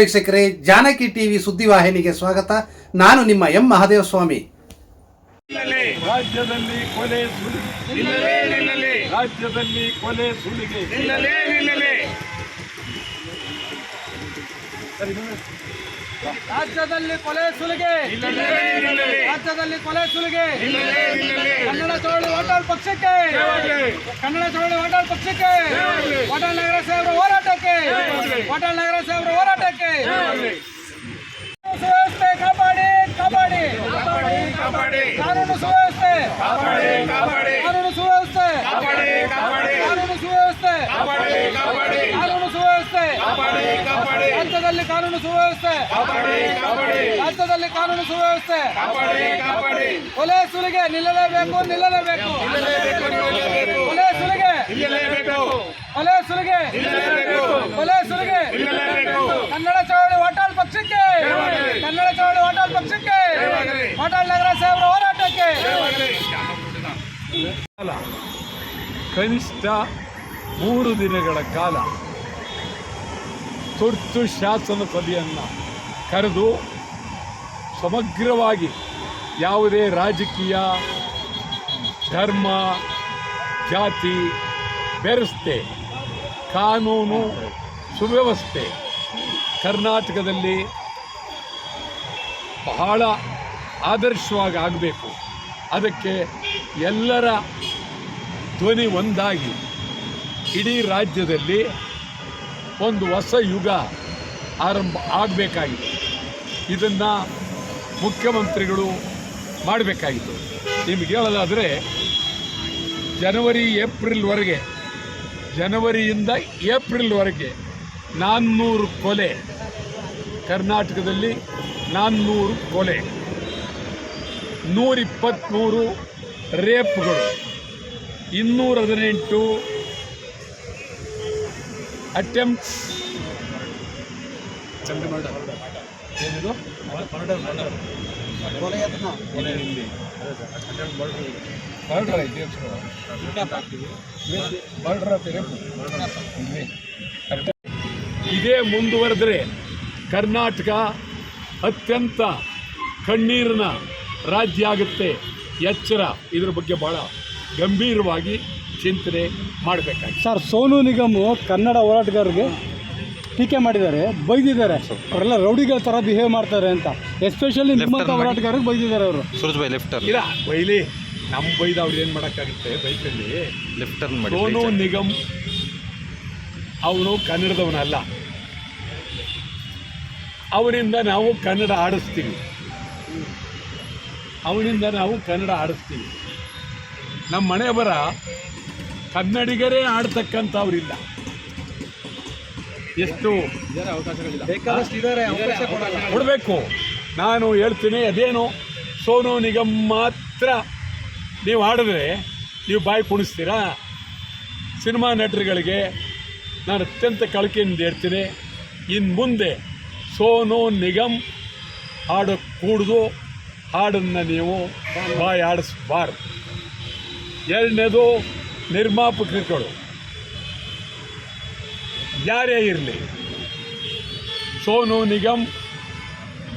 ವೀಕ್ಷಕರೇ ಜಾನಕಿ ಟಿವಿ ಸುದ್ದಿವಾಹಿನಿಗೆ ಸ್ವಾಗತ. ನಾನು ನಿಮ್ಮ ಎಂ ಮಹಾದೇವ ಸ್ವಾಮಿ ರಾಜ್ಯದಲ್ಲಿ ಕೊಲೆ ಸುಳಿಗೆ ರಾಜ್ಯದಲ್ಲಿ ಕೊಲೆ ಸುಲಿಗೆ ರಾಜ್ಯದಲ್ಲಿ ಕೊಲೆ ಸುಲಿಗೆ. ರಾಜ್ಯದಲ್ಲಿ ಕೊಲೆ ಸುಲಿಗೆ. ಕನ್ನಡ ಚಳವಳಿ ಹೋಟೆಲ್ ಪಕ್ಷಕ್ಕೆ. ಕನ್ನಡ ಚಳವಳಿ ಹೋಟೆಲ್ ಪಕ್ಷಕ್ಕೆ. ಹೋಟೆಲ್ ನಗರ ಸಾಹೇಬ್ರ ಹೋರಾಟಕ್ಕೆ. ಹೋಟೆಲ್ ನಗರ ಸಾಹೇಬ್ರ ಹೋರಾಟಕ್ಕೆ. ಸುವ್ಯವಸ್ಥೆ ಕಾಪಾಡಿ ಕಾಪಾಡಿ. ಕಾನೂನು ಸುವ್ಯವಸ್ಥೆ ಕಾನೂನು ಸುವ್ಯವಸ್ಥೆ ಕಾನೂನು ಸುವ್ಯವಸ್ಥೆ ಕಾನೂನು ಸುವ್ಯವಸ್ಥೆ ರಾಜ್ಯದಲ್ಲಿ ಕಾನೂನು ಸುವ್ಯವಸ್ಥೆ. ರಾಜ್ಯದಲ್ಲಿ ಕಾನೂನು ಸುವ್ಯವಸ್ಥೆ. ಕೊಲೆ ಸುಲಿಗೆ ನಿಲ್ಲಲೇಬೇಕು ನಿಲ್ಲಲೇಬೇಕು. ಕೊಲೆ ಸುಲಿಗೆ ಕೊಲೆ ಸುಲಿಗೆ ಕೊಲೆ ಸುಲಿಗೆ ಕನ್ನಡ ಚಳವಳಿ ಹೋಟಲ್ ಪಕ್ಷಕ್ಕೆ. ಕನ್ನಡ ಚಳವಳಿ ಹೋಟಲ್ ಪಕ್ಷಕ್ಕೆ. ಹೋಟೆಲ್ ನಗರ ಸೇವರ ಹೋರಾಟಕ್ಕೆ. ಕನಿಷ್ಠ ಮೂರು ದಿನಗಳ ಕಾಲ. ತುರ್ತು ಶಾಸನ ಸಭೆಯನ್ನು ಕರೆದು ಸಮಗ್ರವಾಗಿ ಯಾವುದೇ ರಾಜಕೀಯ, ಧರ್ಮ, ಜಾತಿ ಬೆರೆಸ್ತೆ ಕಾನೂನು ಸುವ್ಯವಸ್ಥೆ ಕರ್ನಾಟಕದಲ್ಲಿ ಬಹಳ ಆದರ್ಶವಾಗಿ ಆಗಬೇಕು. ಅದಕ್ಕೆ ಎಲ್ಲರ ಧ್ವನಿ ಒಂದಾಗಿ ಇಡೀ ರಾಜ್ಯದಲ್ಲಿ ಒಂದು ಹೊಸ ಯುಗ ಆರಂಭ ಆಗಬೇಕಾಗಿದೆ ಇದನ್ನು ಮುಖ್ಯಮಂತ್ರಿಗಳು ಮಾಡಬೇಕಾಗಿತ್ತು ನಿಮ್ಗೆ ಹೇಳೋದಾದರೆ ಜನವರಿ ಏಪ್ರಿಲ್ವರೆಗೆ ಜನವರಿಯಿಂದ ಏಪ್ರಿಲ್ವರೆಗೆ ನಾನ್ನೂರು ಕೊಲೆ, ಕರ್ನಾಟಕದಲ್ಲಿ ನಾನ್ನೂರು ಕೊಲೆ ನೂರಿಪ್ಪತ್ತ್ಮೂರು ರೇಪ್ಗಳು, ಇನ್ನೂರ ಹದಿನೆಂಟು ಅಟೆಂಪ್ಟ್ಸ್ ಏನಿದು? ಮರ್ಡರ್ ಐತಿ ಮರ್ಡರ್ ಆಯ್ತು ರೇಪ್ ಇದೇ ಮುಂದುವರೆದ್ರೆ ಕರ್ನಾಟಕ ಅತ್ಯಂತ ಕಣ್ಣೀರಿನ ರಾಜ್ಯ ಆಗುತ್ತೆ ಎಚ್ಚರ ಇದ್ರ ಬಗ್ಗೆ ಭಾಳ ಗಂಭೀರವಾಗಿ ಚಿಂತನೆ ಮಾಡಬೇಕಾಗಿ ಸರ್ ಸೋನು ನಿಗಮ್ ಕನ್ನಡ ಹೋರಾಟಗಾರರಿಗೆ ಟೀಕೆ ಮಾಡಿದ್ದಾರೆ ಬೈದಿದ್ದಾರೆ. ಅವರೆಲ್ಲ ರೌಡಿಗಳ ಥರ ಬಿಹೇವ್ ಮಾಡ್ತಾರೆ ಅಂತ. ಎಸ್ಪೆಷಲಿ ನಿಮ್ಮಂಥ ಹೋರಾಟಗಾರರಿಗೆ ಬೈದಿದ್ದಾರೆ ಅವರು. ಸುರಜ್ ಬೈ ಲೆಫ್ಟ್ ಟರ್ನ್ ಇಲ್ಲ ಬೈಲಿ ನಮ್ಮ ಬೈದ ಅವ್ರು ಏನು ಮಾಡೋಕ್ಕಾಗುತ್ತೆ? ಬೈಕಲ್ಲಿ ಲೆಫ್ಟ್ ಟರ್ನ್ ಮಾಡಿ ಸೋನು ನಿಗಮ್ ಅವನು ಕನ್ನಡದವನಲ್ಲ. ಅವನಿಂದ ನಾವು ಕನ್ನಡ ಆಡಿಸ್ತೀವಿ. ಅವನಿಂದ ನಾವು ಕನ್ನಡ ಆಡಿಸ್ತೀವಿ. ನಮ್ಮ ಮನೆ ಬರ ಕನ್ನಡಿಗರೇ ಆಡ್ತಕ್ಕಂಥವ್ರಿಲ್ಲ. ಎಷ್ಟು ಕೊಡಬೇಕು. ನಾನು ಹೇಳ್ತೀನಿ ಅದೇನು? ಸೋನು ನಿಗಮ್ ಮಾತ್ರ ನೀವು ಆಡಿದ್ರೆ ನೀವು ಬಾಯಿ ಕುಣಿಸ್ತೀರಾ? ಸಿನಿಮಾ ನಟರುಗಳಿಗೆ ನಾನು ಅತ್ಯಂತ ಕಳಕೆಯಿಂದ ಹೇಳ್ತೀನಿ ಇನ್ನು ಮುಂದೆ ಸೋನು ನಿಗಮ್ ಹಾಡು ಕೂಡ್ದು ಹಾಡನ್ನು ನೀವು ಬಾಯಿ ಆಡಿಸ್ಬಾರ್ದು. ಎರಡನೇದು ನಿರ್ಮಾಪಕರುಗಳು ಯಾರೇ ಇರಲಿ, ಸೋನು ನಿಗಮ್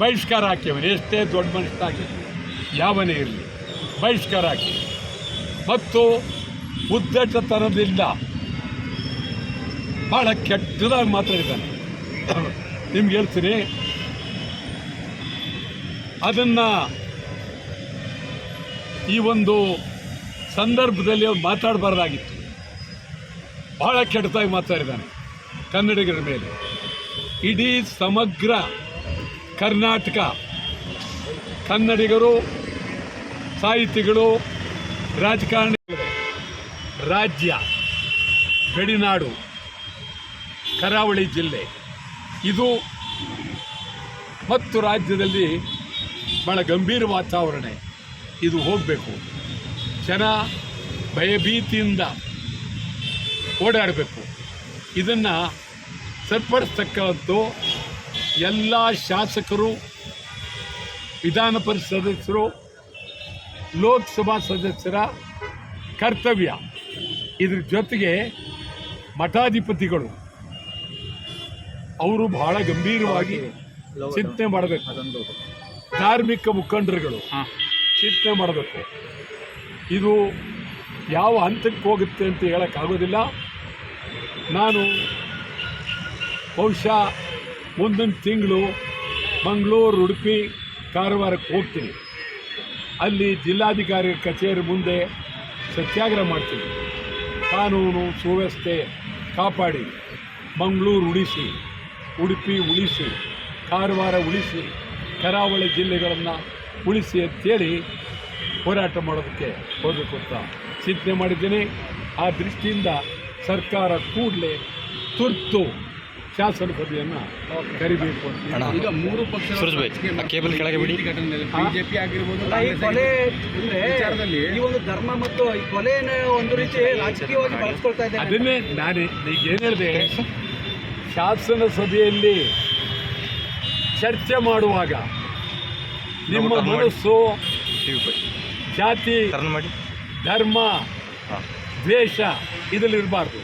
ಬಹಿಷ್ಕಾರ ಹಾಕಿವನು ಎಷ್ಟೇ ದೊಡ್ಡ ಮನುಷ್ಯನಾಗಿ, ಯಾವನೇ ಇರಲಿ, ಬಹಿಷ್ಕಾರ ಹಾಕಿ. ಮತ್ತು ಉದ್ದಟತನದಿಂದ ಭಾಳ ಕೆಟ್ಟದಾಗಿ ಮಾತಾಡಿದ್ದಾನೆ. ನಿಮ್ಗೆ ಹೇಳ್ತೀನಿ, ಅದನ್ನು ಈ ಒಂದು ಸಂದರ್ಭದಲ್ಲಿ ಅವ್ರು ಮಾತಾಡಬಾರ್ದಾಗಿತ್ತು. ಭಾಳ ಕೆಟ್ಟದಾಗಿ ಮಾತಾಡಿದ್ದಾನೆ ಕನ್ನಡಿಗರ ಮೇಲೆ. ಇಡೀ ಸಮಗ್ರ ಕರ್ನಾಟಕ, ಕನ್ನಡಿಗರು, ಸಾಹಿತಿಗಳು, ರಾಜಕಾರಣಿಗಳು, ರಾಜ್ಯ, ಗಡಿನಾಡು, ಕರಾವಳಿ ಜಿಲ್ಲೆ, ಇದು ಮತ್ತು ರಾಜ್ಯದಲ್ಲಿ ಭಾಳ ಗಂಭೀರ ವಾತಾವರಣ. ಇದು ಹೋಗಬೇಕು. ಜನ ಭಯಭೀತಿಯಿಂದ ಓಡಾಡಬೇಕು. ಇದನ್ನು ಸರಿಪಡಿಸ್ತಕ್ಕಂಥದ್ದು ಎಲ್ಲ ಶಾಸಕರು ವಿಧಾನ ಪರಿಷತ್ ಸದಸ್ಯರು ಲೋಕಸಭಾ ಸದಸ್ಯರ ಕರ್ತವ್ಯ. ಇದ್ರ ಜೊತೆಗೆ ಮಠಾಧಿಪತಿಗಳು ಅವರು ಬಹಳ ಗಂಭೀರವಾಗಿ ಚಿಂತನೆ ಮಾಡಬೇಕು. ಧಾರ್ಮಿಕ ಮುಖಂಡರುಗಳು ಚಿಂತನೆ ಮಾಡಬೇಕು. ಇದು ಯಾವ ಹಂತಕ್ಕೆ ಹೋಗುತ್ತೆ ಅಂತ ಹೇಳೋಕ್ಕಾಗೋದಿಲ್ಲ. ನಾನು ಬಹುಶಃ ಮುಂದಿನ ತಿಂಗಳು ಮಂಗಳೂರು, ಉಡುಪಿ ಕಾರವಾರಕ್ಕೆ ಹೋಗ್ತೀನಿ. ಅಲ್ಲಿ ಜಿಲ್ಲಾಧಿಕಾರಿ ಕಚೇರಿ ಮುಂದೆ ಸತ್ಯಾಗ್ರಹ ಮಾಡ್ತೀನಿ. ಕಾನೂನು ಸುವ್ಯವಸ್ಥೆ ಕಾಪಾಡಿ. ಮಂಗಳೂರು ಉಳಿಸಿ, ಉಡುಪಿ ಉಳಿಸಿ, ಕಾರವಾರ ಉಳಿಸಿ, ಕರಾವಳಿ ಜಿಲ್ಲೆಗಳನ್ನು ಉಳಿಸಿ ಅಂತೇಳಿ ಹೋರಾಟ ಮಾಡೋದಕ್ಕೆ ಹೋಗಬೇಕು ಅಂತ ಚಿಂತನೆ ಮಾಡಿದ್ದೀನಿ. ಆ ದೃಷ್ಟಿಯಿಂದ ಸರ್ಕಾರ ಕೂಡಲೇ ತುರ್ತು ಶಾಸನ ಸಭೆಯನ್ನು ಕರಿಬೇಕು ಅಂತ ಈಗ ಮೂರು ಪಕ್ಷ ಕೇಬಲ್ ಕೆಳಗೆ ಬಿಡಿ. ಬಿಜೆಪಿ ಆಗಿರ್ಬೋದು ಕೊಲೆ ಅಂದ್ರೆ ವಿಚಾರದಲ್ಲಿ ಈ ಒಂದು ಧರ್ಮ ಮತ್ತು ಈ ಕೊಲೆನ ಒಂದು ರೀತಿ ರಾಜಕೀಯವಾಗಿ ಬಳಸ್ಕೊಳ್ತಾ ಇದ್ದಾರೆ. ಅದನ್ನೇ ನಾನೇ ಈಗ ಏನು ಹೇಳಿದೆ? ಶಾಸನ ಸಭೆಯಲ್ಲಿ ಚರ್ಚೆ ಮಾಡುವಾಗ ನಿಮ್ಮ. ಮನಸ್ಸು ಜಾತಿ ಟರ್ನ್ ಮಾಡಿ. ಧರ್ಮ ದ್ವೇಷ ಇದರಲ್ಲಿರಬಾರ್ದು.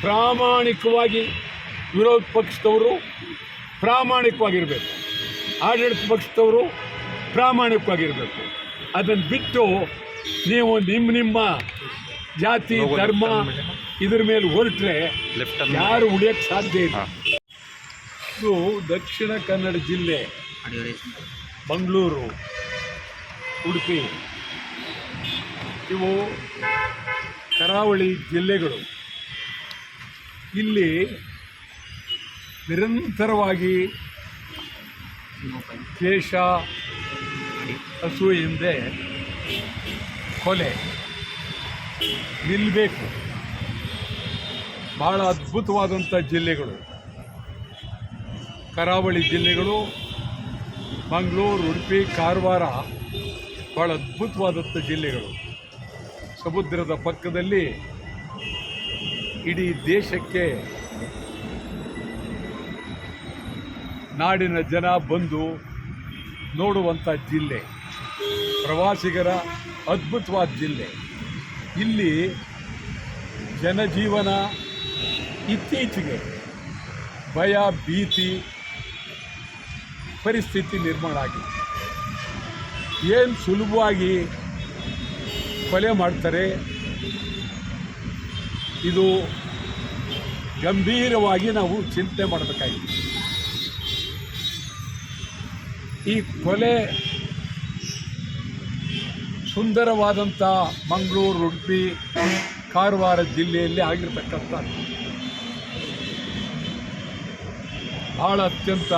ಪ್ರಾಮಾಣಿಕವಾಗಿ ವಿರೋಧ ಪಕ್ಷದವರು ಪ್ರಾಮಾಣಿಕವಾಗಿರಬೇಕು. ಆಡಳಿತ ಪಕ್ಷದವರು ಪ್ರಾಮಾಣಿಕವಾಗಿರಬೇಕು. ಅದನ್ನು ಬಿಟ್ಟು ನೀವು ನಿಮ್ಮ ನಿಮ್ಮ ಜಾತಿ ಧರ್ಮ ಇದ್ರ ಮೇಲೆ ಹೊರಟ್ರೆ ಯಾರು ಉಳಿಯೋಕ್ಕೆ ಸಾಧ್ಯ ಇಲ್ಲ. ಇದು ದಕ್ಷಿಣ ಕನ್ನಡ ಜಿಲ್ಲೆ ಮಂಗಳೂರು ಉಡುಪಿ. ಇವು ಕರಾವಳಿ ಜಿಲ್ಲೆಗಳು. ಇಲ್ಲಿ ನಿರಂತರವಾಗಿ ಕೇಶ ಹಸು ಹಿಂದೆ ಕೊಲೆ ನಿಲ್ಲಬೇಕು ಬಹಳ ಅದ್ಭುತವಾದಂಥ ಜಿಲ್ಲೆಗಳು. ಕರಾವಳಿ ಜಿಲ್ಲೆಗಳು, ಮಂಗಳೂರು, ಉಡುಪಿ, ಕಾರವಾರ ಭಾಳ ಅದ್ಭುತವಾದಂಥ ಜಿಲ್ಲೆಗಳು. ಸಮುದ್ರದ ಪಕ್ಕದಲ್ಲಿ ಇಡೀ ದೇಶಕ್ಕೆ ನಾಡಿನ ಜನ ಬಂದು ನೋಡುವಂಥ ಜಿಲ್ಲೆ, ಪ್ರವಾಸಿಗರ ಅದ್ಭುತವಾದ ಜಿಲ್ಲೆ. ಇಲ್ಲಿ ಜನಜೀವನ ಇತ್ತೀಚೆಗೆ ಭಯ, ಭೀತಿ, ಪರಿಸ್ಥಿತಿ ನಿರ್ಮಾಣ ಆಗಿದೆ. ಏನು ಸುಲಭವಾಗಿ ಕೊಲೆ ಮಾಡ್ತಾರೆ. ಇದು ಗಂಭೀರವಾಗಿ ನಾವು ಚಿಂತೆ ಮಾಡಬೇಕಾಗಿದೆ. ಈ ಕೊಲೆ ಸುಂದರವಾದಂಥ ಮಂಗಳೂರು ಉಡುಪಿ ಕಾರವಾರ ಜಿಲ್ಲೆಯಲ್ಲಿ ಆಗಿರ್ತಕ್ಕಂಥ ಭಾಳ ಅತ್ಯಂತ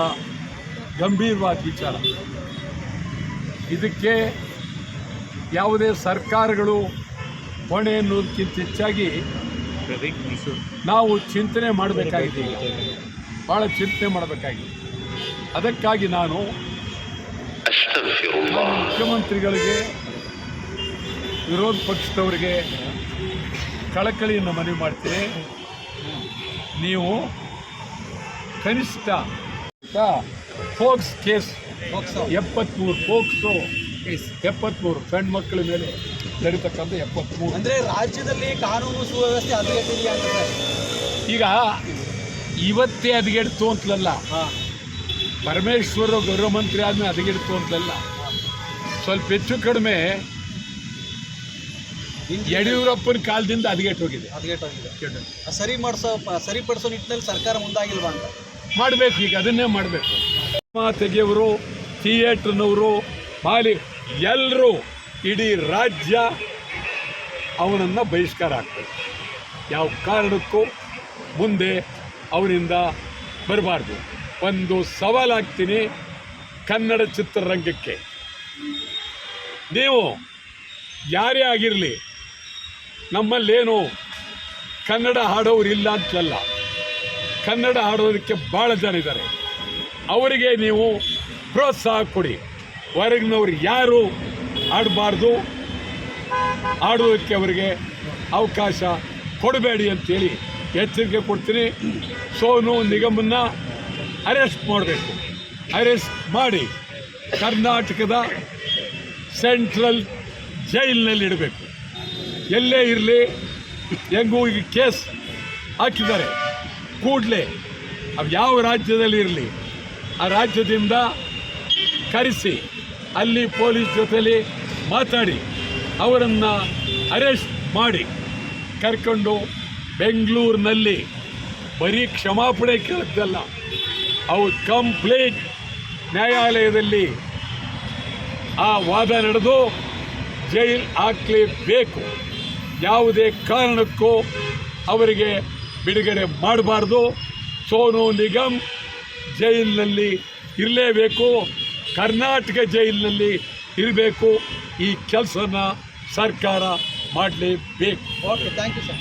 ಗಂಭೀರವಾದ ವಿಚಾರ. ಇದಕ್ಕೆ ಯಾವುದೇ ಸರ್ಕಾರಗಳು ಹೊಣೆ ಅನ್ನೋದಕ್ಕಿಂತ ಹೆಚ್ಚಾಗಿ ನಾವು ಚಿಂತನೆ ಮಾಡಬೇಕಾಗಿದೆ. ಭಾಳ ಚಿಂತನೆ ಮಾಡಬೇಕಾಗಿದೆ. ಅದಕ್ಕಾಗಿ ನಾನು ನಾನು ಮುಖ್ಯಮಂತ್ರಿಗಳಿಗೆ ವಿರೋಧ ಪಕ್ಷದವರಿಗೆ ಕಳಕಳಿಯನ್ನು ಮನವಿ ಮಾಡ್ತೀನಿ. ನೀವು ಕನಿಷ್ಠ ಫೋಕ್ಸ್ ಕೇಸ್ ಎಪ್ಪತ್ತ್ಮೂರು ಫೋಕ್ಸು ಎಪ್ಪತ್ತ್ಮೂರು ಸಣ್ಣ ಮಕ್ಕಳ ಮೇಲೆ ನಡೀತಕ್ಕಂಥ ಎಪ್ಪತ್ತ್ಮೂರು ಅಂದರೆ ರಾಜ್ಯದಲ್ಲಿ ಕಾನೂನು ಸುವ್ಯವಸ್ಥೆ ಹದಗೆಟ್ಟಿದೆಯಾ ಈಗ ಇವತ್ತೇ ಹದಗೆಡ್ತು ಅಂತಲಲ್ಲ. ಪರಮೇಶ್ವರ ಗೃಹ ಮಂತ್ರಿ ಆದಮೇಲೆ ಹದಗೆಡ್ತು ಅಂತಲಲ್ಲ ಸ್ವಲ್ಪ ಹೆಚ್ಚು ಕಡಿಮೆ ಯಡಿಯೂರಪ್ಪನ ಕಾಲದಿಂದ ಹದಗೆಟ್ಟು ಹೋಗಿದೆ. ಹದಗೆಟ್ಟೋಗಿದೆ ಸರಿ ಮಾಡಿಸೋ ಸರಿಪಡಿಸೋ ನಿಟ್ಟಿನಲ್ಲಿ ಸರ್ಕಾರ ಮುಂದಾಗಿಲ್ವಾ ಅಂತ. ಮಾಡಬೇಕು ಈಗ ಅದನ್ನೇ ಮಾಡಬೇಕು. ಸಿನಿಮಾ ತೆಗೆಯವರು ಥಿಯೇಟ್ರ್ನವರು ಮಾಲಿ ಎಲ್ಲರೂ ಇಡೀ ರಾಜ್ಯ ಅವನನ್ನು ಬಹಿಷ್ಕಾರ ಆಗ್ತದೆ. ಯಾವ ಕಾರಣಕ್ಕೂ ಮುಂದೆ ಅವನಿಂದ ಬರಬಾರ್ದು. ಒಂದು ಸವಾಲಾಗ್ತೀನಿ ಕನ್ನಡ ಚಿತ್ರರಂಗಕ್ಕೆ. ನೀವು ಯಾರೇ ಆಗಿರಲಿ, ನಮ್ಮಲ್ಲೇನು ಕನ್ನಡ ಹಾಡೋರು ಇಲ್ಲ ಅಂತಲ್ಲ. ಕನ್ನಡ ಹಾಡೋದಕ್ಕೆ ಭಾಳ ಜನ ಇದ್ದಾರೆ. ಅವರಿಗೆ ನೀವು ಪ್ರೋತ್ಸಾಹ ಕೊಡಿ. ಹೊರಗಿನವ್ರು ಯಾರು ಆಡಬಾರ್ದು. ಆಡೋದಕ್ಕೆ ಅವರಿಗೆ ಅವಕಾಶ ಕೊಡಬೇಡಿ ಅಂತೇಳಿ ಎಚ್ಚರಿಕೆ ಕೊಡ್ತೀನಿ. ಸೋನು ನಿಗಮನ್ನ ಅರೆಸ್ಟ್ ಮಾಡಬೇಕು. ಅರೆಸ್ಟ್ ಮಾಡಿ ಕರ್ನಾಟಕದ ಸೆಂಟ್ರಲ್ ಜೈಲಿನಲ್ಲಿ ಇಡಬೇಕು. ಎಲ್ಲೇ ಇರಲಿ, ಹೆಂಗೂ ಈಗ ಕೇಸ್ ಹಾಕಿದ್ದಾರೆ. ಕೂಡಲೇ ಅವು ಯಾವ ರಾಜ್ಯದಲ್ಲಿ ಇರಲಿ, ಆ ರಾಜ್ಯದಿಂದ ಕರೆಸಿ ಅಲ್ಲಿ ಪೊಲೀಸ್ ಜೊತೆಲಿ ಮಾತಾಡಿ, ಅವರನ್ನು ಅರೆಸ್ಟ್ ಮಾಡಿ. ಕರ್ಕೊಂಡು ಬೆಂಗಳೂರಿನಲ್ಲಿ ಬರೀ ಕ್ಷಮಾಪಣೆ ಕೇಳಿದ್ದಲ್ಲ ಅವು ಕಂಪ್ಲೀಟ್ ನ್ಯಾಯಾಲಯದಲ್ಲಿ ಆ ವಾದ ನಡೆದು ಜೈಲ್ ಹಾಕಲೇಬೇಕು. ಯಾವುದೇ ಕಾರಣಕ್ಕೂ ಅವರಿಗೆ ಬಿಡುಗಡೆ ಮಾಡಬಾರ್ದು. ಸೋನು ನಿಗಮ್ ಜೈಲಿನಲ್ಲಿ ಇರಲೇಬೇಕು. ಕರ್ನಾಟಕ ಜೈಲಿನಲ್ಲಿ ಇರಬೇಕು. ಈ ಕೆಲಸನ ಸರ್ಕಾರ ಮಾಡಲೇಬೇಕು. Okay thank you sir